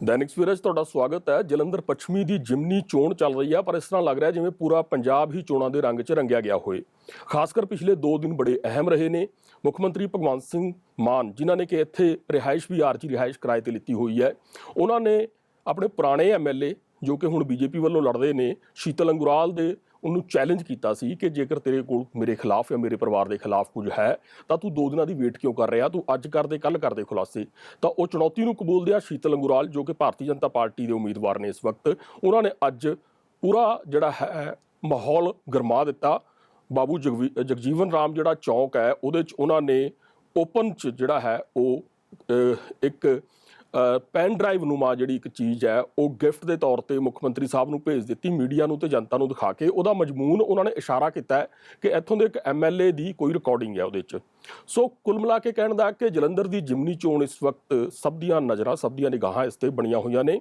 ਦੈਨਿਕ ਸਵੇਰਾ 'ਚ ਤੁਹਾਡਾ ਸਵਾਗਤ ਹੈ। ਜਲੰਧਰ ਪੱਛਮੀ ਦੀ ਜਿਮਨੀ ਚੋਣ ਚੱਲ ਰਹੀ ਹੈ, ਪਰ ਇਸ ਤਰ੍ਹਾਂ ਲੱਗ ਰਿਹਾ ਜਿਵੇਂ ਪੂਰਾ ਪੰਜਾਬ ਹੀ ਚੋਣਾਂ ਦੇ ਰੰਗ 'ਚ ਰੰਗਿਆ ਗਿਆ ਹੋਏ। ਖਾਸ ਕਰ ਪਿਛਲੇ 2 ਦਿਨ ਬੜੇ ਅਹਿਮ ਰਹੇ ਨੇ। ਮੁੱਖ ਮੰਤਰੀ ਭਗਵੰਤ ਸਿੰਘ ਮਾਨ, ਜਿਨ੍ਹਾਂ ਨੇ ਕਿ ਇੱਥੇ ਰਿਹਾਇਸ਼ ਵੀ ਆਰਜੀ ਰਿਹਾਇਸ਼ ਕਿਰਾਏ ਤੇ ਲਿੱਤੀ ਹੋਈ ਹੈ, ਉਹਨਾਂ ਨੇ ਆਪਣੇ ਪੁਰਾਣੇ ਐਮਐਲਏ ਜੋ ਕਿ ਹੁਣ ਬੀਜੇਪੀ ਵੱਲੋਂ ਲੜਦੇ ਨੇ, ਸ਼ੀਤਲ ਅੰਗੁਰਾਲ ਦੇ ਉਹਨੂੰ ਚੈਲੰਜ ਕੀਤਾ ਸੀ ਕਿ ਜੇਕਰ ਤੇਰੇ ਕੋਲ ਮੇਰੇ ਖਿਲਾਫ ਜਾਂ ਮੇਰੇ ਪਰਿਵਾਰ ਦੇ ਖਿਲਾਫ ਕੁਝ ਹੈ, ਤਾਂ ਤੂੰ ਦੋ ਦਿਨਾਂ ਦੀ ਵੇਟ ਕਿਉਂ ਕਰ ਰਿਹਾ? ਤੂੰ ਅੱਜ ਕਰਦੇ ਕੱਲ ਕਰਦੇ ਖੁਲਾਸੇ। ਤਾਂ ਉਹ ਚੁਣੌਤੀ ਨੂੰ ਕਬੂਲਦਿਆਂ ਸ਼ੀਤਲ ਅੰਗੁਰਾਲ, ਜੋ ਕਿ ਭਾਰਤੀ ਜਨਤਾ ਪਾਰਟੀ ਦੇ ਉਮੀਦਵਾਰ ਨੇ ਇਸ ਵਕਤ। ਉਹਨਾਂ ਨੇ ਅੱਜ ਪੂਰਾ ਜਿਹੜਾ ਹੈ, ਮਾਹੌਲ ਗਰਮਾ ਦਿੱਤਾ। ਬਾਬੂ ਜਗਵੀ- ਜਗਜੀਵਨ ਰਾਮ ਜਿਹੜਾ ਚੌਕ ਹੈ, ਉਹਦੇ ਚ ਉਹਨਾਂ ਨੇ ਓਪਨ ਚ ਜਿਹੜਾ ਹੈ, ਉਹ ਇੱਕ ਪੈਨ ਡਰਾਈਵ ਨੂਮਾ ਜਿਹੜੀ ਇੱਕ ਚੀਜ਼ ਹੈ, ਉਹ ਗਿਫਟ ਦੇ ਤੌਰ ਤੇ ਮੁੱਖ ਮੰਤਰੀ ਸਾਹਿਬ ਨੂੰ ਭੇਜ ਦਿੱਤੀ, ਮੀਡੀਆ ਨੂੰ ਤੇ ਜਨਤਾ ਨੂੰ ਦਿਖਾ ਕੇ। ਉਹਦਾ ਮਜਮੂਨ ਉਹਨਾਂ ਨੇ ਇਸ਼ਾਰਾ ਕੀਤਾ ਕਿ ਇੱਥੋਂ ਦੇ ਇੱਕ ਐਮਐਲਏ ਦੀ ਕੋਈ ਰਿਕਾਰਡਿੰਗ ਹੈ ਉਹਦੇ 'ਚ। ਸੋ ਕੁੱਲ ਮਿਲਾ ਕੇ ਕਹਿਣ ਦਾ ਕਿ ਜਲੰਧਰ ਦੀ ਜਿਮਨੀ ਚੋਣ ਇਸ ਵਕਤ ਸਭ ਦੀਆਂ ਨਜ਼ਰਾਂ, ਸਭ ਦੀਆਂ ਨਿਗਾਹਾਂ ਇਸ ਤੇ ਬਣੀਆਂ ਹੋਈਆਂ ਨੇ।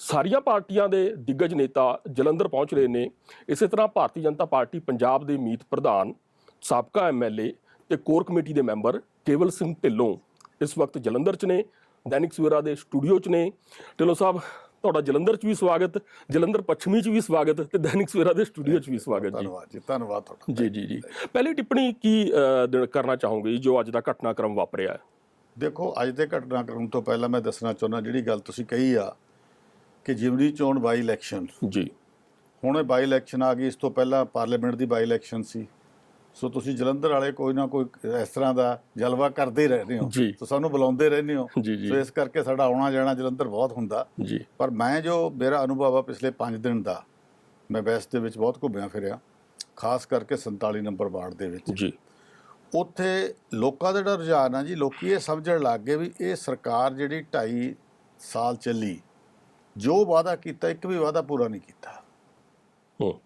ਸਾਰੀਆਂ ਪਾਰਟੀਆਂ ਦੇ ਦਿੱਗਜ ਨੇਤਾ ਜਲੰਧਰ ਪਹੁੰਚ ਰਹੇ ਨੇ। ਇਸੇ ਤਰ੍ਹਾਂ ਭਾਰਤੀ ਜਨਤਾ ਪਾਰਟੀ ਪੰਜਾਬ ਦੇ ਮੀਤ ਪ੍ਰਧਾਨ, ਸਾਬਕਾ ਐਮਐਲਏ ਤੇ ਕੋਰ ਕਮੇਟੀ ਦੇ ਮੈਂਬਰ ਕੇਵਲ ਸਿੰਘ ਢਿੱਲੋਂ ਇਸ ਵਕਤ ਜਲੰਧਰ 'ਚ ਨੇ। ਦੈਨਿਕ ਸਵੇਰਾ ਦੇ ਸਟੂਡੀਓ 'ਚ ਨੇ। ਢਿੱਲੋਂ ਸਾਹਿਬ ਤੁਹਾਡਾ ਜਲੰਧਰ 'ਚ ਵੀ ਸਵਾਗਤ ਜਲੰਧਰ ਪੱਛਮੀ 'ਚ ਵੀ ਸਵਾਗਤ ਤੇ ਦੈਨਿਕ ਸਵੇਰਾ ਦੇ ਸਟੂਡੀਓ 'ਚ ਵੀ ਸਵਾਗਤ ਜੀ। ਧੰਨਵਾਦ ਜੀ ਧੰਨਵਾਦ ਤੁਹਾਡਾ। ਜੀ ਜੀ ਜੀ। ਪਹਿਲੀ ਟਿੱਪਣੀ ਕੀ ਕਰਨਾ ਚਾਹੋਗੇ ਜੀ ਜੋ ਅੱਜ ਦਾ ਘਟਨਾਕ੍ਰਮ ਵਾਪਰਿਆ? ਹੈ ਦੇਖੋ ਅੱਜ ਦੇ ਘਟਨਾਕ੍ਰਮ ਤੋਂ ਪਹਿਲਾਂ ਮੈਂ ਦੱਸਣਾ ਚਾਹੁੰਦਾ ਜਿਹੜੀ ਗੱਲ ਤੁਸੀਂ ਕਹੀ ਆ ਕਿ ਜਿਮਨੀ ਚੋਣ ਬਾਈ ਇਲੈਕਸ਼ਨ ਜੀ। ਹੁਣ ਇਹ ਬਾਈ ਇਲੈਕਸ਼ਨ ਆ ਗਈ ਇਸ ਤੋਂ ਪਹਿਲਾਂ ਪਾਰਲੀਮੈਂਟ ਦੀ ਬਾਈ ਇਲੈਕਸ਼ਨ ਸੀ। ਸੋ ਤੁਸੀਂ ਜਲੰਧਰ ਵਾਲੇ ਕੋਈ ਨਾ ਕੋਈ ਇਸ ਤਰ੍ਹਾਂ ਦਾ ਜਲਵਾ ਕਰਦੇ ਰਹਿੰਦੇ ਹੋ। ਜੀ। ਸੋ ਸਾਨੂੰ ਬੁਲਾਉਂਦੇ ਰਹਿੰਦੇ ਹੋ। ਜੀ, ਜੀ। ਸੋ ਇਸ ਕਰਕੇ ਸਾਡਾ ਆਉਣਾ ਜਾਣਾ ਜਲੰਧਰ ਬਹੁਤ ਹੁੰਦਾ। ਜੀ। ਪਰ ਮੈਂ ਜੋ ਮੇਰਾ ਅਨੁਭਵ ਆ ਪਿਛਲੇ 5 ਦਿਨ ਦਾ ਮੈਂ ਵੈਸਟ ਦੇ ਵਿੱਚ ਬਹੁਤ ਘੁੰਮਿਆ ਫਿਰਿਆ ਖਾਸ ਕਰਕੇ 47 ਨੰਬਰ ਵਾਰਡ ਦੇ ਵਿੱਚ। ਜੀ। ਉੱਥੇ ਲੋਕਾਂ ਦਾ ਜਿਹੜਾ ਰੁਝਾਨ ਆ ਜੀ ਲੋਕੀ ਇਹ ਸਮਝਣ ਲੱਗ ਗਏ ਵੀ ਇਹ ਸਰਕਾਰ ਜਿਹੜੀ 2.5 ਸਾਲ ਚੱਲੀ ਜੋ ਵਾਅਦਾ ਕੀਤਾ ਇੱਕ ਵੀ ਵਾਅਦਾ ਪੂਰਾ ਨਹੀਂ ਕੀਤਾ।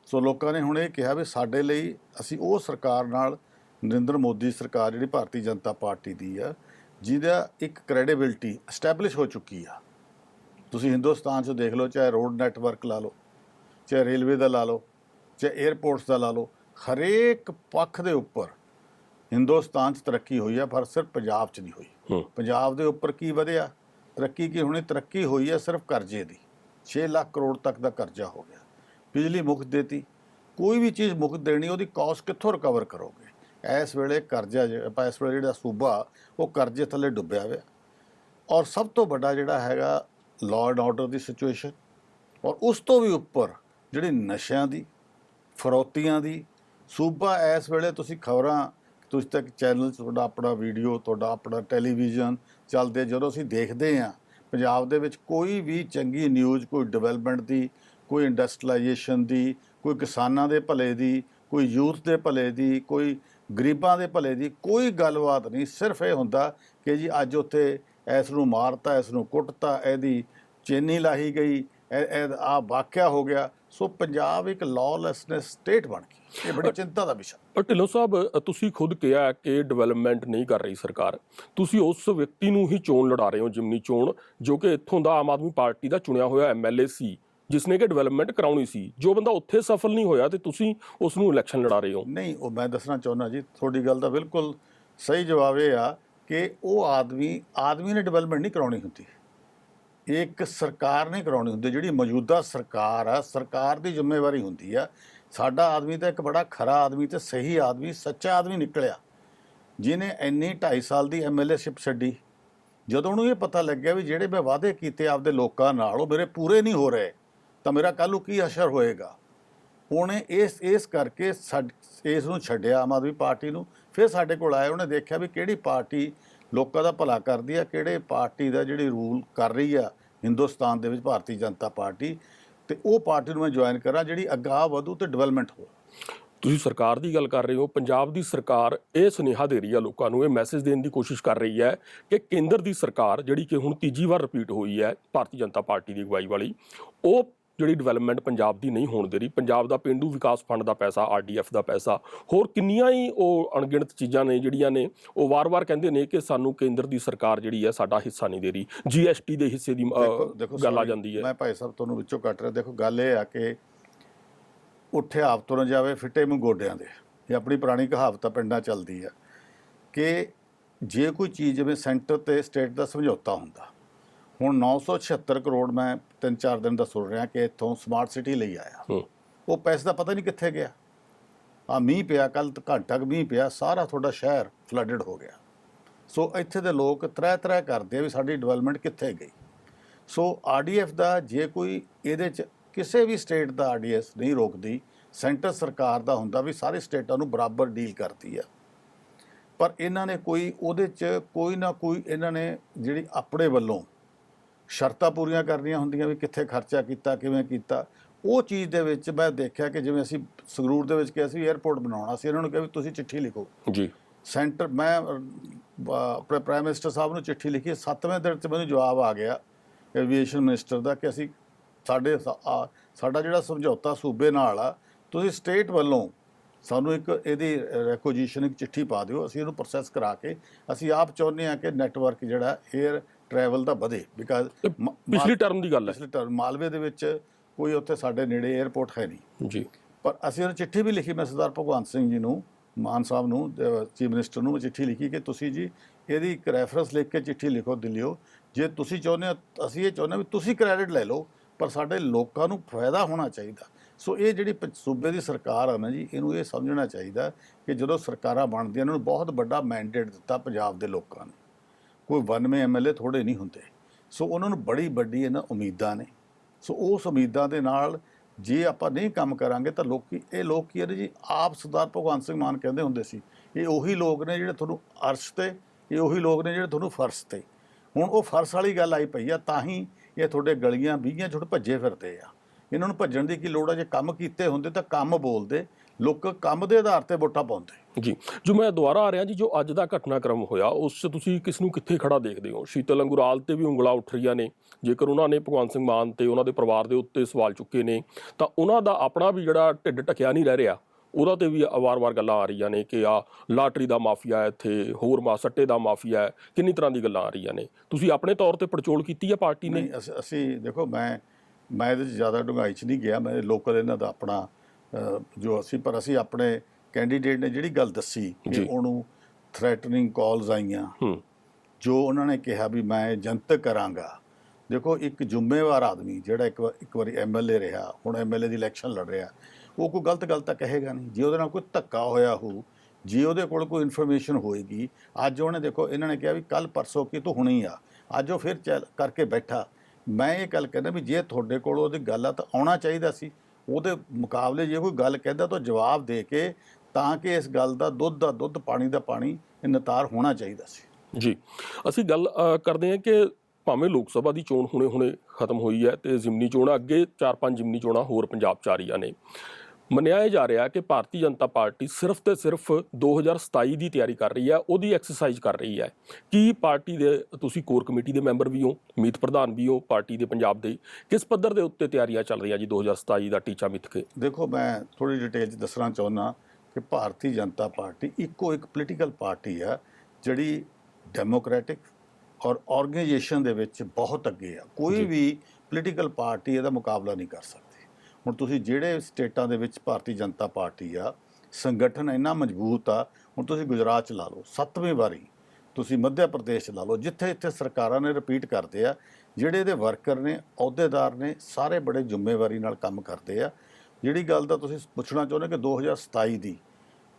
ਸੋ ਲੋਕਾਂ ਨੇ ਹੁਣ ਇਹ ਕਿਹਾ ਵੀ ਸਾਡੇ ਲਈ ਅਸੀਂ ਉਹ ਸਰਕਾਰ ਨਾਲ ਨਰਿੰਦਰ ਮੋਦੀ ਸਰਕਾਰ ਜਿਹੜੀ ਭਾਰਤੀ ਜਨਤਾ ਪਾਰਟੀ ਦੀ ਆ ਜਿਹਦਾ ਇੱਕ ਕ੍ਰੈਡੀਬਿਲਟੀ ਐਸਟੈਬਲਿਸ਼ ਹੋ ਚੁੱਕੀ ਆ। ਤੁਸੀਂ ਹਿੰਦੁਸਤਾਨ 'ਚ ਦੇਖ ਲਓ ਚਾਹੇ ਰੋਡ ਨੈਟਵਰਕ ਲਾ ਲਓ ਚਾਹੇ ਰੇਲਵੇ ਦਾ ਲਾ ਲਓ ਚਾਹੇ 에ਅਰਪੋਰਟਸ ਦਾ ਲਾ ਲਓ ਹਰੇਕ ਪੱਖ ਦੇ ਉੱਪਰ ਹਿੰਦੁਸਤਾਨ 'ਚ ਤਰੱਕੀ ਹੋਈ ਆ ਪਰ ਸਿਰਫ ਪੰਜਾਬ 'ਚ ਨਹੀਂ ਹੋਈ। ਪੰਜਾਬ ਦੇ ਉੱਪਰ ਕੀ ਵਧਿਆ? ਤਰੱਕੀ ਕੀ ਹੋਣੀ? ਤਰੱਕੀ ਹੋਈ ਹੈ ਸਿਰਫ ਕਰਜ਼ੇ ਦੀ। 6 ਲੱਖ ਕਰੋੜ ਤੱਕ ਦਾ ਕਰਜ਼ਾ ਹੋ ਗਿਆ। ਬਿਜਲੀ ਮੁਫਤ ਦੇਤੀ। ਕੋਈ ਵੀ ਚੀਜ਼ ਮੁਫਤ ਦੇਣੀ, ਉਹਦੀ ਕਾਸਟ ਕਿੱਥੋਂ ਰਿਕਵਰ ਕਰੋਗੇ? ਇਸ ਵੇਲੇ ਕਰਜ਼ਾ ਜਿਹੜਾ ਆਪਾਂ ਇਸ ਵੇਲੇ ਜਿਹੜਾ ਸੂਬਾ, ਉਹ ਕਰਜ਼ੇ ਥੱਲੇ ਡੁੱਬਿਆ ਹੋਇਆ। ਔਰ ਸਭ ਤੋਂ ਵੱਡਾ ਜਿਹੜਾ ਹੈਗਾ ਲਾਅ ਐਂਡ ਆਰਡਰ ਦੀ ਸਿਚੁਏਸ਼ਨ ਔਰ ਉਸ ਤੋਂ ਵੀ ਉੱਪਰ ਜਿਹੜੀ ਨਸ਼ਿਆਂ ਦੀ, ਫਰੋਤੀਆਂ ਦੀ, ਸੂਬਾ ਇਸ ਵੇਲੇ ਤੁਸੀਂ ਖਬਰਾਂ, ਤੁਸੀਂ ਤੱਕ ਚੈਨਲ ਤੁਹਾਡਾ ਆਪਣਾ ਵੀਡੀਓ ਤੁਹਾਡਾ ਆਪਣਾ ਟੈਲੀਵਿਜ਼ਨ ਚੱਲਦੇ, ਜਦੋਂ ਅਸੀਂ ਦੇਖਦੇ ਹਾਂ, ਪੰਜਾਬ ਦੇ ਵਿੱਚ ਕੋਈ ਵੀ ਚੰਗੀ ਨਿਊਜ਼ ਕੋਈ ਡਿਵੈਲਪਮੈਂਟ ਦੀ ਕੋਈ ਇੰਡਸਟਰੀਲਾਈਜੇਸ਼ਨ ਦੀ ਕੋਈ ਕਿਸਾਨਾਂ ਦੇ ਭਲੇ ਦੀ ਕੋਈ ਯੂਥ ਦੇ ਭਲੇ ਦੀ ਕੋਈ ਗਰੀਬਾਂ ਦੇ ਭਲੇ ਦੀ ਕੋਈ ਗੱਲਬਾਤ ਨਹੀਂ। ਸਿਰਫ ਇਹ ਹੁੰਦਾ ਕਿ ਜੀ ਅੱਜ ਉੱਥੇ ਇਸ ਨੂੰ ਮਾਰਤਾ ਇਸ ਨੂੰ ਕੁੱਟਤਾ ਇਹਦੀ ਚੇਨੀ ਲਾਹੀ ਗਈ ਇਹ ਆ ਵਾਕਿਆ ਹੋ ਗਿਆ। ਸੋ ਪੰਜਾਬ ਇੱਕ ਲਾਅਲੈਸਨੈਸ ਸਟੇਟ ਬਣ ਗਈ। ਇਹ ਬੜੀ ਚਿੰਤਾ ਦਾ ਵਿਸ਼ਾ। ਪਰ ਢਿੱਲੋਂ ਸਾਹਿਬ ਤੁਸੀਂ ਖੁਦ ਕਿਹਾ ਕਿ ਡਿਵੈਲਪਮੈਂਟ ਨਹੀਂ ਕਰ ਰਹੀ ਸਰਕਾਰ। ਤੁਸੀਂ ਉਸ ਵਿਅਕਤੀ ਨੂੰ ਹੀ ਚੋਣ ਲੜਾ ਰਹੇ ਹੋ ਜਿਮਨੀ ਚੋਣ ਜੋ ਕਿ ਇੱਥੋਂ ਦਾ ਆਮ ਆਦਮੀ ਪਾਰਟੀ ਦਾ ਚੁਣਿਆ ਹੋਇਆ ਐਮਐਲਏ ਸੀ। ਜਿਸਨੇ ਕਿ ਡਿਵੈਲਪਮੈਂਟ ਕਰਾਉਣੀ ਸੀ, ਜੋ ਬੰਦਾ ਉੱਥੇ ਸਫਲ ਨਹੀਂ ਹੋਇਆ ਤੇ ਤੁਸੀਂ ਉਸ ਨੂੰ ਇਲੈਕਸ਼ਨ ਲੜਾ ਰਹੇ ਹੋ। ਨਹੀਂ, ਉਹ ਮੈਂ ਦੱਸਣਾ ਚਾਹੁੰਦਾ ਜੀ, ਤੁਹਾਡੀ ਗੱਲ ਦਾ ਬਿਲਕੁਲ ਸਹੀ ਜਵਾਬ ਇਹ ਆ ਕਿ ਉਹ ਆਦਮੀ ਆਦਮੀ ਨੇ ਡਿਵੈਲਪਮੈਂਟ ਨਹੀਂ ਕਰਾਉਣੀ ਹੁੰਦੀ। ਇੱਕ ਸਰਕਾਰ ਨੇ ਕਰਾਉਣੀ ਹੁੰਦੀ, ਜਿਹੜੀ ਮੌਜੂਦਾ ਸਰਕਾਰ ਆ, ਸਰਕਾਰ ਦੀ ਜ਼ਿੰਮੇਵਾਰੀ ਹੁੰਦੀ ਆ। ਸਾਡਾ ਆਦਮੀ ਤਾਂ ਇੱਕ ਬੜਾ ਖਰਾ ਆਦਮੀ ਤੇ ਸਹੀ ਆਦਮੀ, ਸੱਚਾ ਆਦਮੀ ਨਿਕਲਿਆ। ਜਿਹਨੇ ਇੰਨੀ 2.5 ਸਾਲ ਦੀ ਐਮਐਲਏਸ਼ਿਪ ਛੱਡੀ, ਜਦੋਂ ਉਹਨੂੰ ਇਹ ਪਤਾ ਲੱਗਿਆ ਵੀ ਜਿਹੜੇ ਮੈਂ ਵਾਅਦੇ ਕੀਤੇ ਆਪਦੇ ਲੋਕਾਂ ਨਾਲ, ਉਹ ਮੇਰੇ ਪੂਰੇ ਨਹੀਂ ਹੋ ਰਹੇ। ਤਾਂ ਮੇਰਾ ਕੱਲ੍ਹ ਨੂੰ ਕੀ ਅਸਰ ਹੋਏਗਾ? ਉਹਨੇ ਇਸ ਇਸ ਕਰਕੇ ਸਾਡ- ਇਸ ਨੂੰ ਛੱਡਿਆ ਆਮ ਆਦਮੀ ਪਾਰਟੀ ਨੂੰ। ਫਿਰ ਸਾਡੇ ਕੋਲ ਆਇਆ, ਉਹਨੇ ਦੇਖਿਆ ਵੀ ਕਿਹੜੀ ਪਾਰਟੀ ਲੋਕਾਂ ਦਾ ਭਲਾ ਕਰਦੀ ਆ, ਕਿਹੜੇ ਪਾਰਟੀ ਦਾ ਜਿਹੜੀ ਰੂਲ ਕਰ ਰਹੀ ਆ, ਹਿੰਦੁਸਤਾਨ ਦੇ ਵਿੱਚ ਭਾਰਤੀ ਜਨਤਾ ਪਾਰਟੀ। ਤੇ ਉਹ ਪਾਰਟੀ ਨੂੰ ਮੈਂ ਜੁਆਇਨ ਕਰਾਂ ਜਿਹੜੀ ਅੱਗਾ ਵਧੂ ਤੇ ਡਿਵੈਲਪਮੈਂਟ ਹੋ ਤੁਸੀਂ ਸਰਕਾਰ ਦੀ ਗੱਲ ਕਰ ਰਹੇ ਹੋ, ਪੰਜਾਬ ਦੀ ਸਰਕਾਰ ਇਹ ਸੁਨੇਹਾ ਦੇ ਰਹੀ ਹੈ ਲੋਕਾਂ ਨੂੰ, ਇਹ ਮੈਸੇਜ ਦੇਣ ਦੀ ਕੋਸ਼ਿਸ਼ ਕਰ ਰਹੀ ਹੈ ਕਿ ਕੇਂਦਰ ਦੀ ਸਰਕਾਰ ਜਿਹੜੀ ਕਿ ਹੁਣ ਤੀਜੀ ਵਾਰ ਰਿਪੀਟ ਹੋਈ ਹੈ, ਭਾਰਤੀ ਜਨਤਾ ਪਾਰਟੀ ਦੀ ਅਗਵਾਈ ਵਾਲੀ, ਉਹ ਜਿਹੜੀ ਡਿਵੈਲਪਮੈਂਟ ਪੰਜਾਬ ਦੀ ਨਹੀਂ ਹੋਣ ਦੇ ਰਹੀ ਪੰਜਾਬ ਦਾ ਪਿੰਡੂ ਵਿਕਾਸ ਫੰਡ ਦਾ ਪੈਸਾ ਆਰਡੀਐਫ ਦਾ ਪੈਸਾ ਹੋਰ ਕਿੰਨੀਆਂ ਹੀ ਉਹ ਅਣਗਿਣਤ ਚੀਜ਼ਾਂ ਨੇ ਜਿਹੜੀਆਂ ਨੇ ਉਹ ਵਾਰ-ਵਾਰ ਕਹਿੰਦੇ ਨੇ ਕਿ ਸਾਨੂੰ ਕੇਂਦਰ ਦੀ ਸਰਕਾਰ ਜਿਹੜੀ ਹੈ ਸਾਡਾ ਹਿੱਸਾ ਨਹੀਂ ਦੇ ਰਹੀ। ਜੀਐਸਟੀ ਦੇ ਹਿੱਸੇ ਦੀ ਗੱਲ ਆ ਜਾਂਦੀ ਹੈ। ਮੈਂ ਭਾਈ ਸਾਹਿਬ ਤੁਹਾਨੂੰ ਵਿੱਚੋਂ ਕੱਟ ਰਿਹਾ। ਦੇਖੋ ਗੱਲ ਇਹ ਆ ਕਿ ਉੱਠੇ ਆਪ ਤੁਰ ਜਾਵੇ ਫਿੱਟੇ ਮੂੰਹ ਗੋਡਿਆਂ ਦੇ। ਇਹ ਆਪਣੀ ਪੁਰਾਣੀ ਕਹਾਵਤ ਆ ਪਿੰਡਾਂ ਚੱਲਦੀ ਆ। ਕਿ ਜੇ ਕੋਈ ਚੀਜ਼ ਜਿਵੇਂ ਸੈਂਟਰ ਤੇ ਸਟੇਟ ਦਾ ਸਮਝੌਤਾ ਹੁੰਦਾ ਹੁਣ 976 ਕਰੋੜ ਮੈਂ 3-4 ਦਿਨ ਦਾ ਸੁਣ ਰਿਹਾ ਕਿ ਇੱਥੋਂ ਸਮਾਰਟ ਸਿਟੀ ਲਈ ਆਇਆ। ਉਹ ਪੈਸੇ ਦਾ ਪਤਾ ਨਹੀਂ ਕਿੱਥੇ ਗਿਆ। ਆ ਮੀਂਹ ਪਿਆ ਕੱਲ ਘੰਟਾ ਕੁ ਮੀਂਹ ਪਿਆ ਸਾਰਾ ਤੁਹਾਡਾ ਸ਼ਹਿਰ ਫਲੱਡਡ ਹੋ ਗਿਆ। ਸੋ ਇੱਥੇ ਦੇ ਲੋਕ ਤਰ੍ਹਾਂ ਤਰ੍ਹਾਂ ਕਰਦੇ ਆ ਵੀ ਸਾਡੀ ਡਿਵੈਲਪਮੈਂਟ ਕਿੱਥੇ ਗਈ। ਸੋ ਆਰਡੀਐਫ ਦਾ ਜੇ ਕੋਈ ਇਹਦੇ ਚ ਕਿਸੇ ਵੀ ਸਟੇਟ ਦਾ ਆਰਡੀਐਸ ਨਹੀਂ ਰੋਕਦੀ ਸੈਂਟਰ ਸਰਕਾਰ ਦਾ ਹੁੰਦਾ ਵੀ ਸਾਰੇ ਸਟੇਟਾਂ ਨੂੰ ਬਰਾਬਰ ਡੀਲ ਕਰਦੀ ਆ। ਪਰ ਇਹਨਾਂ ਨੇ ਕੋਈ ਉਹਦੇ ਚ ਕੋਈ ਨਾ ਕੋਈ ਇਹਨਾਂ ਨੇ ਜਿਹੜੀ ਆਪਣੇ ਵੱਲੋਂ ਸ਼ਰਤਾਂ ਪੂਰੀਆਂ ਕਰਨੀਆਂ ਹੁੰਦੀਆਂ ਵੀ ਕਿੱਥੇ ਖਰਚਾ ਕੀਤਾ ਕਿਵੇਂ ਕੀਤਾ। ਉਹ ਚੀਜ਼ ਦੇ ਵਿੱਚ ਮੈਂ ਦੇਖਿਆ ਕਿ ਜਿਵੇਂ ਅਸੀਂ ਸੰਗਰੂਰ ਦੇ ਵਿੱਚ ਕਿਹਾ ਸੀ 에ਅਰਪੋਰਟ ਬਣਾਉਣਾ ਸੀ ਇਹਨਾਂ ਨੂੰ ਕਿਹਾ ਵੀ ਤੁਸੀਂ ਚਿੱਠੀ ਲਿਖੋ। ਜੀ। ਸੈਂਟਰ ਮੈਂ ਆਪਣੇ ਪ੍ਰਾਈਮ ਮਿਨਿਸਟਰ ਸਾਹਿਬ ਨੂੰ ਚਿੱਠੀ ਲਿਖੀ। 7ਵੇਂ ਦਿਨ 'ਚ ਮੈਨੂੰ ਜਵਾਬ ਆ ਗਿਆ ਐਵੀਏਸ਼ਨ ਮਿਨਿਸਟਰ ਦਾ ਕਿ ਅਸੀਂ ਸਾਡੇ ਆ- ਸਾਡਾ ਜਿਹੜਾ ਸਮਝੌਤਾ ਸੂਬੇ ਨਾਲ ਆ ਤੁਸੀਂ ਸਟੇਟ ਵੱਲੋਂ ਸਾਨੂੰ ਇੱਕ ਇਹਦੀ ਰੈਕੁਜੀਸ਼ਨ ਇੱਕ ਚਿੱਠੀ ਪਾ ਦਿਓ। ਅਸੀਂ ਇਹਨੂੰ ਪ੍ਰੋਸੈਸ ਕਰਾ ਕੇ ਅਸੀਂ ਆਪ ਚਾਹੁੰਦੇ ਹਾਂ ਕਿ ਨੈਟਵਰਕ ਜਿਹੜਾ 에ਅਰ ਟਰੈਵਲ ਦਾ ਵਧੇ ਬਿਕਾਜ਼ ਪਿਛਲੀ ਟਰਮ ਦੀ ਗੱਲ ਹੈ। ਪਿਛਲੇ ਟਰਮ ਮਾਲਵੇ ਦੇ ਵਿੱਚ ਕੋਈ ਉੱਥੇ ਸਾਡੇ ਨੇੜੇ 에ਅਰਪੋਰਟ ਹੈ ਨਹੀਂ। ਜੀ। ਪਰ ਅਸੀਂ ਉਹਨੂੰ ਚਿੱਠੀ ਵੀ ਲਿਖੀ ਮੈਂ ਸਰਦਾਰ ਭਗਵੰਤ ਸਿੰਘ ਜੀ ਨੂੰ ਮਾਨ ਸਾਹਿਬ ਨੂੰ ਚੀਫ ਮਿਨਿਸਟਰ ਨੂੰ ਚਿੱਠੀ ਲਿਖੀ ਕਿ ਤੁਸੀਂ ਜੀ ਇਹਦੀ ਇੱਕ ਰੈਫਰੈਂਸ ਲਿਖ ਕੇ ਚਿੱਠੀ ਲਿਖੋ ਦਿੱਲੀਓ। ਜੇ ਤੁਸੀਂ ਚਾਹੁੰਦੇ ਹੋ ਅਸੀਂ ਇਹ ਚਾਹੁੰਦੇ ਹਾਂ ਵੀ ਤੁਸੀਂ ਕ੍ਰੈਡਿਟ ਲੈ ਲਓ ਪਰ ਸਾਡੇ ਲੋਕਾਂ ਨੂੰ ਫਾਇਦਾ ਹੋਣਾ ਚਾਹੀਦਾ। ਸੋ ਇਹ ਜਿਹੜੀ ਸੂਬੇ ਦੀ ਸਰਕਾਰ ਆ ਨਾ ਜੀ ਇਹਨੂੰ ਇਹ ਸਮਝਣਾ ਚਾਹੀਦਾ ਕਿ ਜਦੋਂ ਸਰਕਾਰਾਂ ਬਣਦੀਆਂ ਇਹਨਾਂ ਨੂੰ ਬਹੁਤ ਵੱਡਾ ਮੈਂਡੇਟ ਦਿੱਤਾ ਪੰਜਾਬ ਦੇ ਲੋਕਾਂ ਨੇ। ਕੋਈ 92 ਐਮਐਲਏ ਥੋੜੇ ਨਹੀਂ ਹੁੰਦੇ। ਸੋ ਉਹਨਾਂ ਨੂੰ ਬੜੀ ਵੱਡੀ ਇਹਨਾਂ ਉਮੀਦਾਂ ਨੇ। ਸੋ ਉਸ ਉਮੀਦਾਂ ਦੇ ਨਾਲ ਜੇ ਆਪਾਂ ਨਹੀਂ ਕੰਮ ਕਰਾਂਗੇ ਤਾਂ ਲੋਕੀ, ਇਹ ਲੋਕ ਕੀ ਆ ਜੀ, ਆਪ ਸਰਦਾਰ ਭਗਵੰਤ ਸਿੰਘ ਮਾਨ ਕਹਿੰਦੇ ਹੁੰਦੇ ਸੀ, ਇਹ ਉਹੀ ਲੋਕ ਨੇ ਜਿਹੜੇ ਤੁਹਾਨੂੰ ਅਰਸ਼ ਤੇ, ਇਹ ਉਹੀ ਲੋਕ ਨੇ ਜਿਹੜੇ ਤੁਹਾਨੂੰ ਫਰਸ਼ ਤੇ। ਹੁਣ ਉਹ ਫਰਸ਼ ਵਾਲੀ ਗੱਲ ਆਈ ਪਈ ਆ, ਤਾਂ ਹੀ ਇਹ ਤੁਹਾਡੇ ਗਲੀਆਂ ਬੀਹੀਆਂ ਛੁੱਟ ਭੱਜੇ ਫਿਰਦੇ ਆ। ਇਹਨਾਂ ਨੂੰ ਭੱਜਣ ਦੀ ਕੀ ਲੋੜ ਆ? ਜੇ ਕੰਮ ਕੀਤੇ ਹੁੰਦੇ ਤਾਂ ਕੰਮ ਬੋਲਦੇ। ਲੋਕ ਕੰਮ ਦੇ ਆਧਾਰ ਤੇ ਵੋਟਾਂ ਪਾਉਂਦੇ। ਜੀ, ਜੋ ਮੈਂ ਦੁਬਾਰਾ ਆ ਰਿਹਾ ਜੀ, ਜੋ ਅੱਜ ਦਾ ਘਟਨਾਕ੍ਰਮ ਹੋਇਆ, ਉਸ 'ਚ ਤੁਸੀਂ ਕਿਸ ਨੂੰ ਕਿੱਥੇ ਖੜਾ ਦੇਖਦੇ ਹੋ? ਸ਼ੀਤਲ ਅੰਗੁਰਾਲ ਤੇ ਵੀ ਉਂਗਲਾਂ ਉੱਠ ਰਹੀਆਂ ਨੇ। ਜੇਕਰ ਉਹਨਾਂ ਨੇ ਭਗਵੰਤ ਸਿੰਘ ਮਾਨ ਤੇ ਉਹਨਾਂ ਦੇ ਪਰਿਵਾਰ ਦੇ ਉੱਤੇ ਸਵਾਲ ਚੁੱਕੇ ਨੇ, ਤਾਂ ਉਹਨਾਂ ਦਾ ਆਪਣਾ ਵੀ ਜਿਹੜਾ ਢਿੱਡ ਢਕਿਆ ਨਹੀਂ ਰਹਿ ਰਿਹਾ, ਉਹਦਾ ਤੇ ਵੀ ਵਾਰ-ਵਾਰ ਗੱਲਾਂ ਆ ਰਹੀਆਂ ਨੇ ਕਿ ਆ ਲਾਟਰੀ ਦਾ ਮਾਫੀਆ ਹੈ ਇੱਥੇ, ਹੋਰ ਮਾ, ਸੱਟੇ ਦਾ ਮਾਫੀਆ ਹੈ, ਕਿੰਨੀ ਤਰ੍ਹਾਂ ਦੀ ਗੱਲਾਂ ਆ ਰਹੀਆਂ ਨੇ? ਤੁਸੀਂ ਆਪਣੇ ਤੌਰ ਤੇ ਪੜਚੋਲ ਕੀਤੀ ਹੈ ਪਾਰਟੀ ਨੇ? ਨਹੀਂ, ਅਸੀਂ- ਦੇਖੋ, ਮੈਂ ਮੈਂ ਇਹਦੇ 'ਚ ਜ਼ਿਆਦਾ ਡੂੰਘਾਈ 'ਚ ਨਹੀਂ ਗਿਆ, ਮੈਂ ਲੋਕਲ ਇਹਨਾਂ ਦਾ ਆਪਣਾ ਜੋ ਅਸੀਂ, ਪਰ ਅਸੀਂ ਆਪਣੇ ਕੈਂਡੀਡੇਟ ਨੇ ਜਿਹੜੀ ਗੱਲ ਦੱਸੀ ਕਿ। ਉਹਨੂੰ ਥ੍ਰੈਟਨਿੰਗ ਕਾਲਸ ਆਈਆਂ। ਜੋ ਉਹਨਾਂ ਨੇ ਕਿਹਾ ਵੀ ਮੈਂ ਜਨਤਕ ਕਰਾਂਗਾ। ਦੇਖੋ ਇੱਕ ਜ਼ਿੰਮੇਵਾਰ ਆਦਮੀ ਜਿਹੜਾ ਇੱਕ ਇੱਕ ਵਾਰੀ ਐਮਐਲਏ ਰਿਹਾ ਹੁਣ ਐਮਐਲਏ ਦੀ ਇਲੈਕਸ਼ਨ ਲੜ ਰਿਹਾ ਉਹ ਕੋਈ ਗਲਤ ਗੱਲ ਤਾਂ ਕਹੇਗਾ ਨਹੀਂ। ਜੇ ਉਹਦੇ ਨਾਲ ਕੋਈ ਧੱਕਾ ਹੋਇਆ ਹੋ ਜੇ ਉਹਦੇ ਕੋਲ ਕੋਈ ਇਨਫੋਰਮੇਸ਼ਨ ਹੋਏਗੀ ਅੱਜ ਉਹਨੇ ਦੇਖੋ ਇਹਨਾਂ ਨੇ ਕਿਹਾ ਵੀ ਕੱਲ ਪਰਸੋਂ ਕੀ ਤੂੰ ਹੁਣੀ ਆ। ਅੱਜ ਉਹ ਫਿਰ ਚੱਲ ਕਰਕੇ ਬੈਠਾ। ਮੈਂ ਇਹ ਗੱਲ ਕਹਿੰਦਾ ਵੀ ਜੇ ਤੁਹਾਡੇ ਕੋਲ ਉਹਦੀ ਗੱਲ ਆ ਤਾਂ ਆਉਣਾ ਚਾਹੀਦਾ ਸੀ। ਉਹਦੇ ਮੁਕਾਬਲੇ ਜੇ ਕੋਈ ਗੱਲ ਕਹਿੰਦਾ ਤਾਂ ਜਵਾਬ ਦੇ ਕੇ ਤਾਂ ਕਿ ਇਸ ਗੱਲ ਦਾ ਦੁੱਧ ਦਾ ਦੁੱਧ ਪਾਣੀ ਦਾ ਪਾਣੀ ਇਹ ਨਿਤਾਰ ਹੋਣਾ ਚਾਹੀਦਾ ਸੀ। ਜੀ। ਅਸੀਂ ਗੱਲ ਕਰਦੇ ਹਾਂ ਕਿ ਭਾਵੇਂ ਲੋਕ ਸਭਾ ਦੀ ਚੋਣ ਹੁਣੇ-ਹੁਣੇ ਖਤਮ ਹੋਈ ਹੈ ਤੇ ਜ਼ਿਮਨੀ ਚੋਣਾਂ ਅੱਗੇ 4-5 ਜ਼ਿਮਨੀ ਚੋਣਾਂ ਹੋਰ ਪੰਜਾਬ ਚ ਆ ਰਹੀਆਂ ਨੇ। ਮੰਨਿਆ ਇਹ ਜਾ ਰਿਹਾ ਕਿ ਭਾਰਤੀ ਜਨਤਾ ਪਾਰਟੀ ਸਿਰਫ ਤੇ ਸਿਰਫ 2027 ਦੀ ਤਿਆਰੀ ਕਰ ਰਹੀ ਹੈ ਉਹਦੀ ਐਕਸਰਸਾਈਜ਼ ਕਰ ਰਹੀ ਹੈ। ਕੀ ਪਾਰਟੀ ਦੇ ਤੁਸੀਂ ਕੋਰ ਕਮੇਟੀ ਦੇ ਮੈਂਬਰ ਵੀ ਹੋ ਮੀਤ ਪ੍ਰਧਾਨ ਵੀ ਹੋ ਪਾਰਟੀ ਦੇ ਪੰਜਾਬ ਦੇ ਕਿਸ ਪੱਧਰ ਦੇ ਉੱਤੇ ਤਿਆਰੀਆਂ ਚੱਲ ਰਹੀਆਂ ਜੀ 2027 ਦਾ ਟੀਚਾ ਮਿੱਥ ਕੇ? ਦੇਖੋ ਮੈਂ ਥੋੜੀ ਡਿਟੇਲ ਚ ਦੱਸਣਾ ਚਾਹੁੰਦਾ ਕਿ ਭਾਰਤੀ ਜਨਤਾ ਪਾਰਟੀ ਇੱਕੋ ਇੱਕ ਪੋਲੀਟੀਕਲ ਪਾਰਟੀ ਆ ਜਿਹੜੀ ਡੈਮੋਕ੍ਰੈਟਿਕ ਔਰ ਆਰਗੇਨਾਈਜੇਸ਼ਨ ਦੇ ਵਿੱਚ ਬਹੁਤ ਅੱਗੇ ਆ। ਕੋਈ। ਵੀ ਪੋਲੀਟੀਕਲ ਪਾਰਟੀ ਇਹਦਾ ਮੁਕਾਬਲਾ ਨਹੀਂ ਕਰ ਸਕਦੀ। ਹੁਣ ਤੁਸੀਂ ਜਿਹੜੇ ਸਟੇਟਾਂ ਦੇ ਵਿੱਚ ਭਾਰਤੀ ਜਨਤਾ ਪਾਰਟੀ ਆ ਸੰਗਠਨ ਇੰਨਾ ਮਜ਼ਬੂਤ ਆ ਹੁਣ ਤੁਸੀਂ ਗੁਜਰਾਤ ਚ ਲਾ ਲਓ ਸੱਤਵੀਂ ਵਾਰੀ ਤੁਸੀਂ ਮੱਧ ਪ੍ਰਦੇਸ਼ 'ਚ ਲਾ ਲਓ ਜਿੱਥੇ ਇੱਥੇ ਸਰਕਾਰਾਂ ਨੇ ਰਿਪੀਟ ਕਰਦੇ ਆ ਜਿਹੜੇ ਇਹਦੇ ਵਰਕਰ ਨੇ ਅਹੁਦੇਦਾਰ ਨੇ ਸਾਰੇ ਬੜੇ ਜ਼ਿੰਮੇਵਾਰੀ ਨਾਲ ਕੰਮ ਕਰਦੇ ਆ। ਜਿਹੜੀ ਗੱਲ ਦਾ ਤੁਸੀਂ ਪੁੱਛਣਾ ਚਾਹੁੰਦੇ ਕਿ 2027 ਦੀ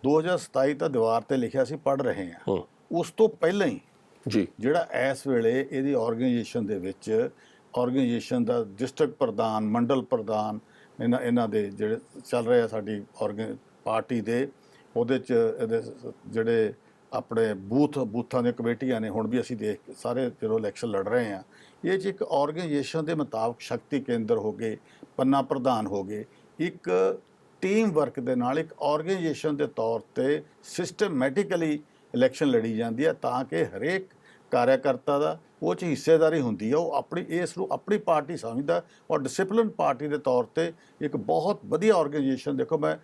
2027 ਤਾਂ ਦੀਵਾਰ ਤੇ ਲਿਖਿਆ ਸੀ ਪੜ ਰਹੇ ਆ ਹੂੰ। ਉਸ ਤੋਂ ਪਹਿਲਾਂ ਹੀ ਜੀ। ਜਿਹੜਾ ਇਸ ਵੇਲੇ ਇਹਦੀ ਆਰਗੇਨਾਈਜੇਸ਼ਨ ਦੇ ਵਿੱਚ ਆਰਗੇਨਾਈਜੇਸ਼ਨ ਦਾ ਡਿਸਟ੍ਰਿਕਟ ਪ੍ਰਧਾਨ ਮੰਡਲ ਪ੍ਰਧਾਨ ਇਹਨਾਂ ਇਹਨਾਂ ਦੇ ਜਿਹੜੇ ਚੱਲ ਰਹੇ ਆ ਸਾਡੀ ਪਾਰਟੀ ਦੇ ਉਹਦੇ ਚ ਇਹਦੇ ਜਿਹੜੇ ਆਪਣੇ ਬੂਥ ਬੂਥਾਂ ਦੀਆਂ ਕਮੇਟੀਆਂ ਨੇ ਹੁਣ ਵੀ ਅਸੀਂ ਦੇਖ ਸਾਰੇ ਜਦੋਂ ਇਲੈਕਸ਼ਨ ਲੜ ਰਹੇ ਆ ਇਹ ਚ ਇੱਕ ਆਰਗੇਨਾਈਜੇਸ਼ਨ ਦੇ ਮੁਤਾਬਕ ਸ਼ਕਤੀ ਕੇਂਦਰ ਹੋ ਗਏ ਪੰਨਾ ਪ੍ਰਧਾਨ ਹੋ ਗਏ ਇੱਕ ਟੀਮ ਵਰਕ ਦੇ ਨਾਲ ਇੱਕ ਆਰਗੇਨਾਈਜੇਸ਼ਨ ਦੇ ਤੌਰ ਤੇ ਸਿਸਟਮੈਟਿਕਲੀ ਇਲੈਕਸ਼ਨ ਲੜੀ ਜਾਂਦੀ ਹੈ ਤਾਂ ਕਿ ਹਰੇਕ ਕਾਰਿਆਕਰਤਾ ਦਾ ਉਹ ਚ ਹਿੱਸੇਦਾਰੀ ਹੁੰਦੀ ਹੈ ਉਹ ਆਪਣੀ ਇਸ ਨੂੰ ਆਪਣੀ ਪਾਰਟੀ ਸਮਝਦਾ ਔਰ ਡਿਸਪਲਿਨ ਪਾਰਟੀ ਦੇ ਤੌਰ ਤੇ ਇੱਕ ਬਹੁਤ ਵਧੀਆ ਆਰਗੇਨਾਈਜੇਸ਼ਨ ਦੇਖੋ ਮੈਂ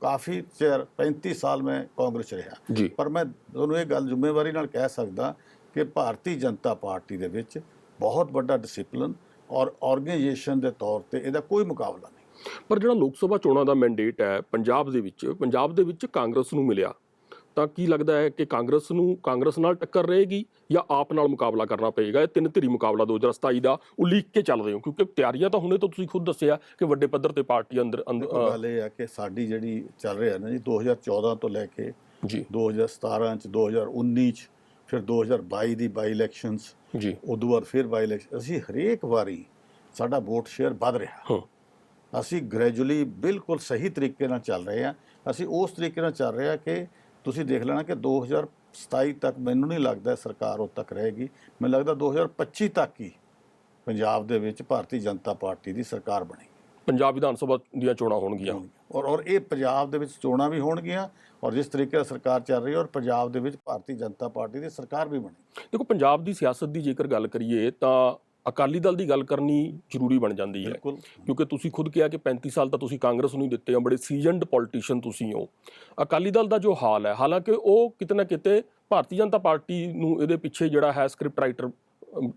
ਕਾਫੀ ਚਿਰ 35 ਸਾਲ ਮੈਂ ਕਾਂਗਰਸ ਰਿਹਾ। ਪਰ ਮੈਂ ਤੁਹਾਨੂੰ ਇਹ ਗੱਲ ਜ਼ਿੰਮੇਵਾਰੀ ਨਾਲ ਕਹਿ ਸਕਦਾ ਕਿ ਭਾਰਤੀ ਜਨਤਾ ਪਾਰਟੀ ਦੇ ਵਿੱਚ ਬਹੁਤ ਵੱਡਾ ਡਿਸਪਲਿਨ ਔਰ ਆਰਗੇਨਾਈਜੇਸ਼ਨ ਦੇ ਤੌਰ ਤੇ ਇਹਦਾ ਕੋਈ ਮੁਕਾਬਲਾ ਨਹੀਂ। ਪਰ ਜਿਹੜਾ ਲੋਕ ਸਭਾ ਚੋਣਾਂ ਦਾ ਮੈਂਡੇਟ ਹੈ ਪੰਜਾਬ ਦੇ ਵਿੱਚ ਪੰਜਾਬ ਦੇ ਵਿੱਚ ਕਾਂਗਰਸ ਨੂੰ ਮਿਲਿਆ। ਤਾਂ ਕੀ ਲੱਗਦਾ ਹੈ ਕਿ ਕਾਂਗਰਸ ਨੂੰ ਕਾਂਗਰਸ ਨਾਲ ਟੱਕਰ ਰਹੇਗੀ ਜਾਂ ਆਪ ਨਾਲ ਮੁਕਾਬਲਾ ਕਰਨਾ ਪਏਗਾ? ਇਹ ਤਿੰਨ ਧਿਰੀ ਮੁਕਾਬਲਾ 2027 ਦਾ ਉਲੀਕ ਕੇ ਚੱਲ ਰਹੇ ਹੋ ਕਿਉਂਕਿ ਤਿਆਰੀਆਂ ਤਾਂ ਹੁਣੇ ਤੋਂ ਤੁਸੀਂ ਖੁਦ ਦੱਸਿਆ ਕਿ ਵੱਡੇ ਪੱਧਰ ਤੇ ਪਾਰਟੀ ਅੰਦਰ ਗੱਲ ਇਹ ਆ ਕਿ ਸਾਡੀ ਜਿਹੜੀ ਚੱਲ ਰਿਹਾ ਨਾ ਜੀ 2014 ਤੋਂ ਲੈ ਕੇ ਜੀ। 2017 ਚ 2019 ਚ ਫਿਰ 2022 ਦੀ ਬਾਈ ਇਲੈਕਸ਼ਨਸ ਜੀ। ਉਦੋਂ ਬਾਅਦ ਫਿਰ ਬਾਈ ਇਲੈਕਸ਼ਨ ਅਸੀਂ ਹਰੇਕ ਵਾਰੀ ਸਾਡਾ ਵੋਟ ਸ਼ੇਅਰ ਵੱਧ ਰਿਹਾ। ਹਾਂ। ਅਸੀਂ ਗ੍ਰੈਜੂਅਲੀ ਬਿਲਕੁਲ ਸਹੀ ਤਰੀਕੇ ਨਾਲ ਚੱਲ ਰਹੇ ਹਾਂ। ਅਸੀਂ ਉਸ ਤਰੀਕੇ ਨਾਲ ਚੱਲ ਰਹੇ ਹਾਂ ਕਿ ਤੁਸੀਂ ਦੇਖ ਲੈਣਾ ਕਿ 2027 ਤੱਕ ਮੈਨੂੰ ਨਹੀਂ ਲੱਗਦਾ ਸਰਕਾਰ ਉਦ ਤੱਕ ਰਹੇਗੀ। ਮੈਨੂੰ ਲੱਗਦਾ 2025 ਤੱਕ ਹੀ ਪੰਜਾਬ ਦੇ ਵਿੱਚ ਭਾਰਤੀ ਜਨਤਾ ਪਾਰਟੀ ਦੀ ਸਰਕਾਰ ਬਣੇਗੀ। ਪੰਜਾਬ ਵਿਧਾਨ ਸਭਾ ਦੀਆਂ ਚੋਣਾਂ ਹੋਣਗੀਆਂ। ਔਰ ਔਰ ਇਹ ਪੰਜਾਬ ਦੇ ਵਿੱਚ ਚੋਣਾਂ ਵੀ ਹੋਣਗੀਆਂ ਔਰ ਜਿਸ ਤਰੀਕੇ ਨਾਲ ਸਰਕਾਰ ਚੱਲ ਰਹੀ ਹੈ ਔਰ ਪੰਜਾਬ ਦੇ ਵਿੱਚ ਭਾਰਤੀ ਜਨਤਾ ਪਾਰਟੀ ਦੀ ਸਰਕਾਰ ਵੀ ਬਣੇਗੀ। ਦੇਖੋ ਪੰਜਾਬ ਦੀ ਸਿਆਸਤ ਦੀ ਜੇਕਰ ਗੱਲ ਕਰੀਏ ਤਾਂ ਅਕਾਲੀ ਦਲ ਦੀ ਗੱਲ ਕਰਨੀ ਜ਼ਰੂਰੀ ਬਣ ਜਾਂਦੀ ਹੈ। ਕਿਉਂਕਿ ਤੁਸੀਂ ਖੁਦ ਕਿਹਾ ਕਿ 35 ਸਾਲ ਤਾਂ ਤੁਸੀਂ ਕਾਂਗਰਸ ਨੂੰ ਹੀ ਦਿੱਤੇ ਹੋ ਬੜੇ ਸੀਜ਼ਨਡ ਪੋਲੀਟੀਸ਼ੀਅਨ ਤੁਸੀਂ ਹੋ। ਅਕਾਲੀ ਦਲ ਦਾ ਜੋ ਹਾਲ ਹੈ ਹਾਲਾਂਕਿ ਉਹ ਕਿਤੇ ਨਾ ਕਿਤੇ ਭਾਰਤੀ ਜਨਤਾ ਪਾਰਟੀ ਨੂੰ ਇਹਦੇ ਪਿੱਛੇ ਜਿਹੜਾ ਹੈ ਸਕ੍ਰਿਪਟ ਰਾਈਟਰ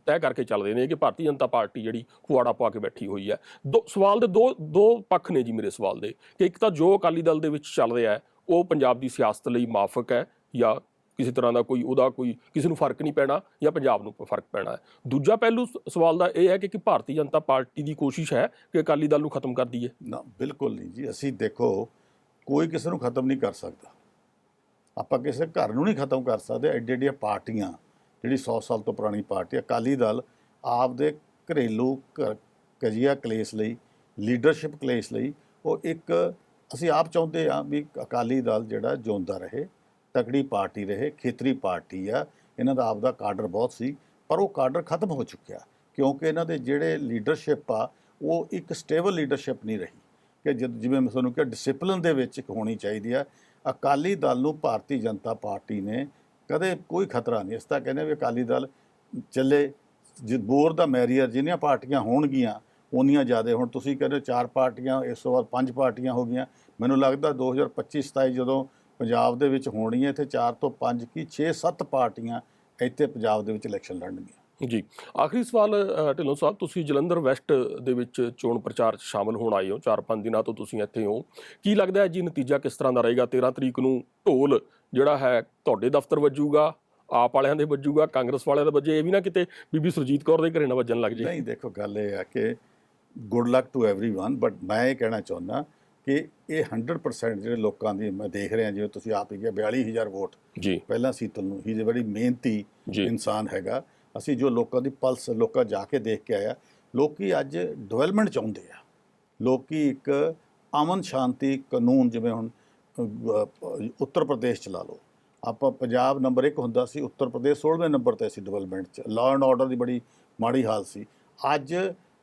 ਤੈਅ ਕਰਕੇ ਚੱਲਦੇ ਨੇ ਕਿ ਭਾਰਤੀ ਜਨਤਾ ਪਾਰਟੀ ਜਿਹੜੀ ਪੁਆੜਾ ਪਾ ਕੇ ਬੈਠੀ ਹੋਈ ਹੈ। ਦੋ ਸਵਾਲ ਦੇ ਦੋ ਦੋ ਪੱਖ ਨੇ ਜੀ ਮੇਰੇ ਸਵਾਲ ਦੇ। ਕਿ ਇੱਕ ਤਾਂ ਜੋ ਅਕਾਲੀ ਦਲ ਦੇ ਵਿੱਚ ਚੱਲ ਰਿਹਾ ਹੈ ਉਹ ਪੰਜਾਬ ਦੀ ਸਿਆਸਤ ਲਈ ਮਾਫਕ ਹੈ ਜਾਂ ਕਿਸੇ ਤਰ੍ਹਾਂ ਦਾ ਕੋਈ, ਉਹਦਾ ਕੋਈ ਕਿਸੇ ਨੂੰ ਫ਼ਰਕ ਨਹੀਂ ਪੈਣਾ ਜਾਂ ਪੰਜਾਬ ਨੂੰ ਫ਼ਰਕ ਪੈਣਾ ਹੈ। ਦੂਜਾ ਪਹਿਲੂ ਸ- ਸਵਾਲ ਦਾ ਇਹ ਹੈ ਕਿ ਕਿ ਭਾਰਤੀ ਜਨਤਾ ਪਾਰਟੀ ਦੀ ਕੋਸ਼ਿਸ਼ ਹੈ ਕਿ ਅਕਾਲੀ ਦਲ ਨੂੰ ਖਤਮ ਕਰ ਦਈਏ। ਨਾ, ਬਿਲਕੁਲ ਨਹੀਂ ਜੀ। ਅਸੀਂ ਦੇਖੋ, ਕੋਈ ਕਿਸੇ ਨੂੰ ਖਤਮ ਨਹੀਂ ਕਰ ਸਕਦਾ। ਆਪਾਂ ਕਿਸੇ ਘਰ ਨੂੰ ਨਹੀਂ ਖਤਮ ਕਰ ਸਕਦੇ। ਐਡੀ ਐਡੀਆਂ ਪਾਰਟੀਆਂ, ਜਿਹੜੀ 100 ਸਾਲ ਤੋਂ ਪੁਰਾਣੀ ਪਾਰਟੀ ਅਕਾਲੀ ਦਲ ਆਪਦੇ ਘਰੇਲੂ ਕ- ਕਜੀਆ ਕਲੇਸ਼ ਲਈ, ਲੀਡਰਸ਼ਿਪ ਕਲੇਸ਼ ਲਈ, ਉਹ ਇੱਕ, ਅਸੀਂ ਆਪ ਚਾਹੁੰਦੇ ਆ ਵੀ ਅਕਾਲੀ ਦਲ ਜਿਹੜਾ ਜਿਉਂਦਾ ਰਹੇ। ਤਕੜੀ ਪਾਰਟੀ ਰਹੇ, ਖੇਤਰੀ ਪਾਰਟੀ ਆ, ਇਹਨਾਂ ਦਾ ਆਪਦਾ ਕਾਡਰ ਬਹੁਤ ਸੀ, ਪਰ ਉਹ ਕਾਡਰ ਖਤਮ ਹੋ ਚੁੱਕਿਆ, ਕਿਉਂਕਿ ਇਹਨਾਂ ਦੇ ਜਿਹੜੇ ਲੀਡਰਸ਼ਿਪ ਆ, ਉਹ ਇੱਕ ਸਟੇਬਲ ਲੀਡਰਸ਼ਿਪ ਨਹੀਂ ਰਹੀ, ਕਿ ਜਿਵੇਂ ਮੈਂ ਤੁਹਾਨੂੰ ਕਿਹਾ, ਡਿਸਪਲਿਨ ਦੇ ਵਿੱਚ ਇੱਕ ਹੋਣੀ ਚਾਹੀਦੀ ਆ। ਅਕਾਲੀ ਦਲ ਨੂੰ ਭਾਰਤੀ ਜਨਤਾ ਪਾਰਟੀ ਨੇ ਕਦੇ ਕੋਈ ਖਤਰਾ ਨਹੀਂ ਇਸ ਤਾਂ ਕਹਿੰਦੇ ਵੀ ਅਕਾਲੀ ਦਲ ਚੱਲੇ, ਜੇ, ਬੋਰ ਦਾ ਮੈਰੀਅਰ ਜਿੰਨੀਆਂ ਪਾਰਟੀਆਂ ਹੋਣਗੀਆਂ ਉਨੀਆਂ ਜ਼ਿਆਦਾ, ਹੁਣ ਤੁਸੀਂ ਕਹਿੰਦੇ ਹੋ ਚਾਰ ਪਾਰਟੀਆਂ, ਇਸ ਤੋਂ ਬਾਅਦ ਪੰਜ ਪਾਰਟੀਆਂ ਹੋ ਗਈਆਂ, ਮੈਨੂੰ ਲੱਗਦਾ 2025 27 ਜਦੋਂ ਪੰਜਾਬ ਦੇ ਵਿੱਚ ਹੋਣੀ ਹੈ ਇੱਥੇ ਚਾਰ ਤੋਂ ਪੰਜ ਕੀ 6-7 ਪਾਰਟੀਆਂ ਇੱਥੇ ਪੰਜਾਬ ਦੇ ਵਿੱਚ ਇਲੈਕਸ਼ਨ ਲੜਨਗੀਆਂ ਜੀ ਆਖਰੀ ਸਵਾਲ ਅ, ਢਿੱਲੋਂ ਸਾਹਿਬ ਤੁਸੀਂ ਜਲੰਧਰ ਵੈਸਟ ਦੇ ਵਿੱਚ ਚੋਣ ਪ੍ਰਚਾਰ 'ਚ ਸ਼ਾਮਲ ਹੋਣ ਆਏ ਹੋ 4-5 ਦਿਨਾਂ ਤੋਂ ਤੁਸੀਂ ਇੱਥੇ ਹੋ ਕੀ ਲੱਗਦਾ ਹੈ ਜੀ ਨਤੀਜਾ ਕਿਸ ਤਰ੍ਹਾਂ ਦਾ ਰਹੇਗਾ 13 ਤਰੀਕ ਨੂੰ ਢੋਲ ਜਿਹੜਾ ਹੈ ਤੁਹਾਡੇ ਦਫ਼ਤਰ ਵੱਜੂਗਾ ਆਪ ਵਾਲਿਆਂ ਦੇ ਵੱਜੂਗਾ ਕਾਂਗਰਸ ਵਾਲਿਆਂ ਦਾ ਵੱਜੇ ਇਹ ਵੀ ਨਾ ਕਿਤੇ ਬੀਬੀ ਸੁਰਜੀਤ ਕੌਰ ਦੇ ਘਰੇ ਨਾ ਵੱਜਣ ਲੱਗ ਜੇ ਨਹੀਂ ਦੇਖੋ ਗੱਲ ਇਹ ਹੈ ਕਿ good luck to everyone but ਮੈਂ ਇਹ ਕਹਿਣਾ ਚਾਹੁੰਦਾ ਕਿ ਇਹ 100% ਜਿਹੜੇ ਲੋਕਾਂ ਦੀ ਮੈਂ ਦੇਖ ਰਿਹਾ ਜਿਵੇਂ ਤੁਸੀਂ ਆਪ ਹੀ ਕਿਹਾ 42000 ਵੋਟ ਜੀ। ਪਹਿਲਾਂ ਸੀਤਲ ਨੂੰ। ਹੀ ਜੇ ਬੜੀ ਮਿਹਨਤੀ। ਇਨਸਾਨ ਹੈਗਾ। ਅਸੀਂ ਜੋ ਲੋਕਾਂ ਦੀ ਪਲਸ ਲੋਕਾਂ ਜਾ ਕੇ ਦੇਖ ਕੇ ਆਇਆ ਲੋਕੀ ਅੱਜ ਡਿਵੈਲਪਮੈਂਟ ਚਾਹੁੰਦੇ ਆ। ਲੋਕੀ ਇੱਕ ਅਮਨ ਸ਼ਾਂਤੀ ਕਾਨੂੰਨ ਜਿਵੇਂ ਹੁਣ ਉੱਤਰ ਪ੍ਰਦੇਸ਼ ਚ ਲਾ ਲਓ। ਆਪਾਂ ਪੰਜਾਬ ਨੰਬਰ 1 ਹੁੰਦਾ ਸੀ ਉੱਤਰ ਪ੍ਰਦੇਸ਼ 16ਵੇਂ ਨੰਬਰ ਤੇ ਸੀ ਡਿਵੈਲਪਮੈਂਟ ਚ। ਲਾਅ ਐਂਡ ਆਰਡਰ ਦੀ ਬੜੀ ਮਾੜੀ ਹਾਲ ਸੀ। ਅੱਜ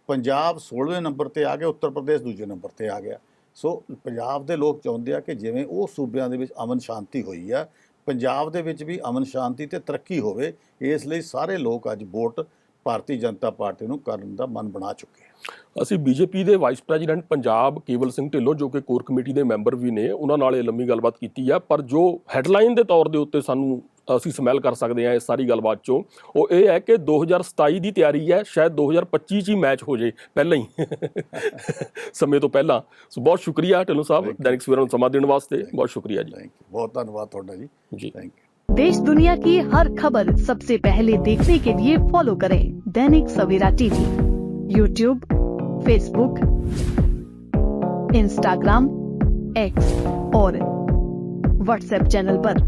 ਪੰਜਾਬ 16ਵੇਂ ਨੰਬਰ ਤੇ ਆ ਗਿਆ ਉੱਤਰ ਪ੍ਰਦੇਸ਼ ਦੂਜੇ ਨੰਬਰ ਤੇ ਆ ਗਿਆ। ਸੋ ਪੰਜਾਬ ਦੇ ਲੋਕ ਚਾਹੁੰਦੇ ਆ ਕਿ ਜਿਵੇਂ ਉਹ ਸੂਬਿਆਂ ਦੇ ਵਿੱਚ ਅਮਨ ਸ਼ਾਂਤੀ ਹੋਈ ਆ, ਪੰਜਾਬ ਦੇ ਵਿੱਚ ਵੀ ਅਮਨ ਸ਼ਾਂਤੀ ਤੇ ਤਰੱਕੀ ਹੋਵੇ, ਇਸ ਲਈ ਸਾਰੇ ਲੋਕ ਅੱਜ ਵੋਟ ਭਾਰਤੀ ਜਨਤਾ ਪਾਰਟੀ ਨੂੰ ਕਰਨ ਦਾ ਮਨ ਬਣਾ ਚੁੱਕੇ ਆ। ਅਸੀਂ ਬੀਜੇਪੀ ਦੇ ਵਾਈਸ ਪ੍ਰੈਜ਼ੀਡੈਂਟ ਪੰਜਾਬ ਕੇਵਲ ਸਿੰਘ ਢਿੱਲੋਂ, ਜੋ ਕਿ ਕੋਰ ਕਮੇਟੀ ਦੇ ਮੈਂਬਰ ਵੀ ਨੇ, ਉਹਨਾਂ ਨਾਲ ਇਹ ਲੰਮੀ ਗੱਲਬਾਤ ਕੀਤੀ ਆ, ਪਰ ਜੋ ਹੈਡਲਾਈਨ ਦੇ ਤੌਰ ਦੇ ਉੱਤੇ ਸਾਨੂੰ ਅਸੀਂ ਸਮੈਲ ਕਰ ਸਕਦੇ ਹਾਂ ਇਸ ਸਾਰੀ ਗੱਲਬਾਤ ਚੋਂ ਉਹ ਇਹ ਹੈ ਕਿ 2027 ਦੀ ਤਿਆਰੀ ਹੈ ਸ਼ਾਇਦ 2025 ਚ ਹੀ ਮੈਚ ਹੋ ਜੇ ਪਹਿਲਾਂ ਹੀ ਸਮੇਂ ਤੋਂ ਪਹਿਲਾਂ ਸੋ ਬਹੁਤ ਸ਼ੁਕਰੀਆ ਢਿੱਲੋਂ ਸਾਹਿਬ Thank you. ਦੈਨਿਕ ਸਵੇਰਾ ਨੂੰ ਸਮਾਂ ਦੇਣ ਵਾਸਤੇ ਬਹੁਤ ਸ਼ੁਕਰੀਆ ਜੀ ਥੈਂਕ ਯੂ ਬਹੁਤ ਧੰਨਵਾਦ ਤੁਹਾਡਾ ਜੀ ਜੀ ਥੈਂਕ ਯੂ देश दुनिया की हर खबर सबसे पहले देखने के लिए फॉलो करें Dainik Savera TV YouTube Facebook Instagram X और व्हाट्सएप चैनल पर।